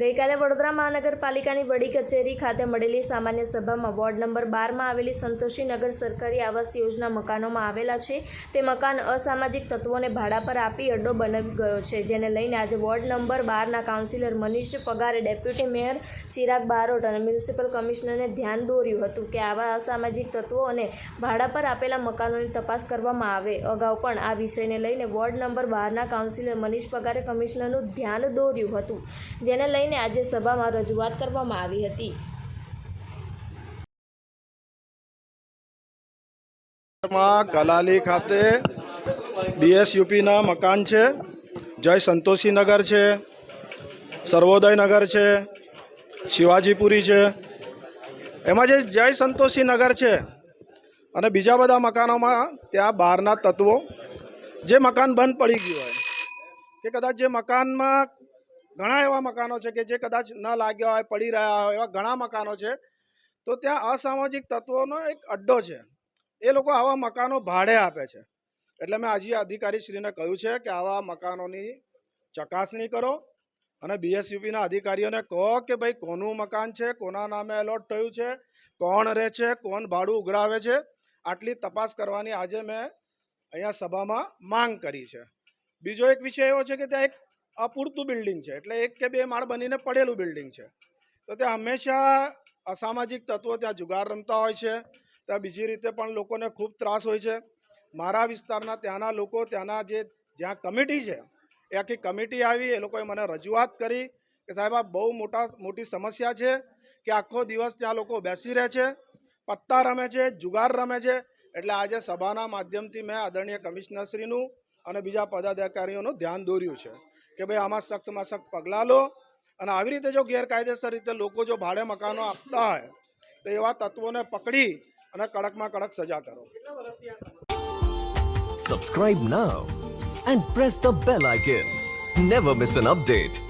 ગઈકાલે વડોદરા મહાનગરપાલિકાની વડી કચેરી ખાતે મળેલી સામાન્ય સભામાં વોર્ડ નંબર બારમાં આવેલી સંતોષીનગર સરકારી આવાસ યોજના મકાનોમાં આવેલા છે. તે મકાન અસામાજિક તત્વોને ભાડા પર આપી અડ્ડો બનાવી ગયો છે, જેને લઈને આજે વોર્ડ નંબર બારના councillor Manish Pagare deputy mayor Chirag Barot અને મ્યુનિસિપલ કમિશનરને ધ્યાન દોર્યું હતું કે આવા અસામાજિક તત્વો અને ભાડા પર આપેલા મકાનોની તપાસ કરવામાં આવે. અગાઉ પણ આ વિષયને લઈને વોર્ડ નંબર બારના કાઉન્સિલર મનીષ પગારે કમિશનરનું ધ્યાન દોર્યું હતું, જેને લઈને આજે સભામાં રજૂઆત કરવામાં આવી હતી. કલાલી ખાતે બીએસયુપીના મકાન છે, જય સંતોષીનગર છે, સર્વોદયનગર છે, શિવાજીપુરી છે. એમાં જે જય સંતોષીનગર છે અને બીજા બધા મકાનોમાં ત્યાં બહારના તત્વો, જે મકાન બંધ પડી ગયું હોય, કે કદાચ જે મકાનમાં ઘણા એવા મકાનો છે કે જે કદાચ ન લાગ્યા હોય, પડી રહ્યા હોય એવા ઘણા મકાનો છે. તો ત્યાં અસામાજિક તત્વોનો એક અડ્ડો છે. એ લોકો આવા મકાનો ભાડે આપે છે. એટલે મેં આજે અધિકારીશ્રીને કહ્યું છે કે આવા મકાનોની ચકાસણી કરો અને બીએસયુપીના અધિકારીઓને કહો કે ભાઈ કોનું મકાન છે, કોના નામે એલોટ થયું છે, કોણ રહે છે, કોણ ભાડું ઉઘરાવે છે. આટલી તપાસ કરવાની આજે મેં અહીંયા સભામાં માંગ કરી છે. બીજો એક વિષય એવો છે કે ત્યાં એક અપૂરતું બિલ્ડિંગ છે. એટલે એક કે બે માળ બનીને પડેલું બિલ્ડિંગ છે. તો ત્યાં હંમેશા અસામાજિક તત્વો ત્યાં જુગાર રમતા હોય છે. ત્યાં બીજી રીતે પણ લોકોને ખૂબ ત્રાસ હોય છે. મારા વિસ્તારના ત્યાંના લોકો, ત્યાંના જે જ્યાં કમિટી છે, એ આખી કમિટી આવી, એ લોકોએ મને રજૂઆત કરી કે સાહેબ, આ બહુ મોટા, મોટી સમસ્યા છે કે આખો દિવસ ત્યાં લોકો બેસી રહે છે, પત્તા રમે છે, જુગાર રમે છે. એટલે આજે સભાના માધ્યમથી મેં આદરણીય કમિશનરશ્રીનું અને બીજા પદાધિકારીઓનું ધ્યાન દોર્યું છે. કે ભાઈ આમાં સખ્તમાં સખ્ત પગલાં લો. અને આવી રીતે જો ગેરકાયદેસર રીતે લોકો જો ભાડે મકાનો આપતા હોય તો એવા તત્વોને પકડી અને કડકમાં કડક સજા કરો. Subscribe now and press the bell icon never miss an update.